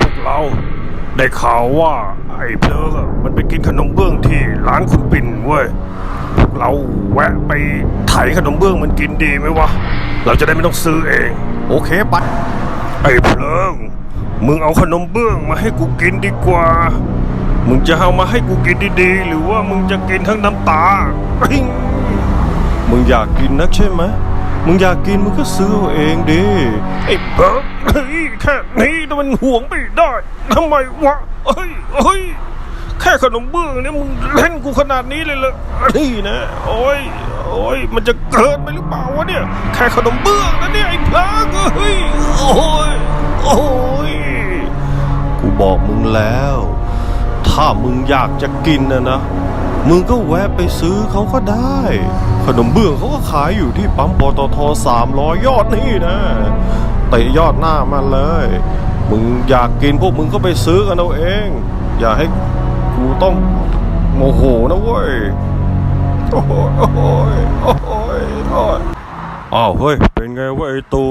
พวกเรา ได้ข่าวว่าไอ้เพลิงมันไปกินขนมเบื้องที่ร้านคุณปิ่นเว้ยพวกเราแวะไปไถขนมเบื้องมันกินดีไหมวะ เราจะได้ไม่ต้องซื้อเอง โอเคไปไอ้เพลิง มึงเอาขนมเบื้องมาให้กูกินดีกว่า มึงจะเอามาให้กูกินดีๆ หรือว่ามึงจะกินทั้งน้ำตา มึงอยากกินนักใช่ไหมมึงอยากกินมึงก็ซื้อเองดิไอ้เพลิง แค่นี้แต่มันห่วงไม่ได้ทำไมวะเฮ้ยเฮ้ยแค่ขนมเบื้องเนี่ยมึงเล่นกูขนาดนี้เลยเหรอนี่นะ โอ้ยโอ้ยมันจะเกินไปหรือเปล่าวะเนี่ย แค่ขนมเบื้องนะเนี่ยไอ้พลิงเฮ้ยโอ้ยโอ้ยกูบอกมึงแล้ว ถ้ามึงอยากจะกินนะนะ มึงก็แวะไปซื้อเขาก็ได้ ขนมเบื้องเขาก็ขายอยู่ที่ปั๊มปตทสามร้อยยอดนี่นะ เตะยอดหน้ามันเลย มึงอยากกินพวกมึงก็ไปซื้อกันเอาเอง อย่าให้กูต้องโมโหนะเว้ยโอ้ยโอ้ยโอ้ยโอ้ยอ้าวเฮ้ยเป็นไงวะไอ้ตู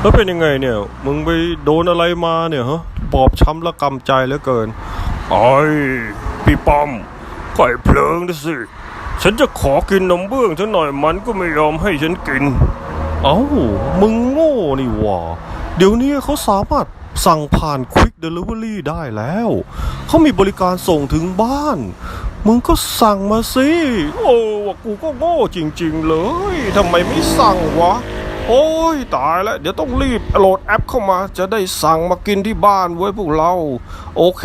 แล้วเป็นยังไงเนี่ย มึงไปโดนอะไรมาเนี่ยฮะบอบช้ำละกำใจเหลือเกินไอ้พี่ป้อมก็ไอ้เพลิงนะสิ ฉันจะขอกินนมเบื้องฉันหน่อยมันก็ไม่ยอมให้ฉันกิน เอ้า มึงโง่นี่หว่า เดี๋ยวนี้เขาสามารถสั่งผ่าน Quick Delivery ได้แล้ว เขามีบริการส่งถึงบ้าน มึงก็สั่งมาสิ โอ้ว่ากูก็โง่จริง ๆ เลยทำไมไม่สั่งวะ โอ้ยตายแล้ว เดี๋ยวต้องรีบโหลดแอปเข้ามา จะได้สั่งมากินที่บ้านไว้ยพวกเรา โอเค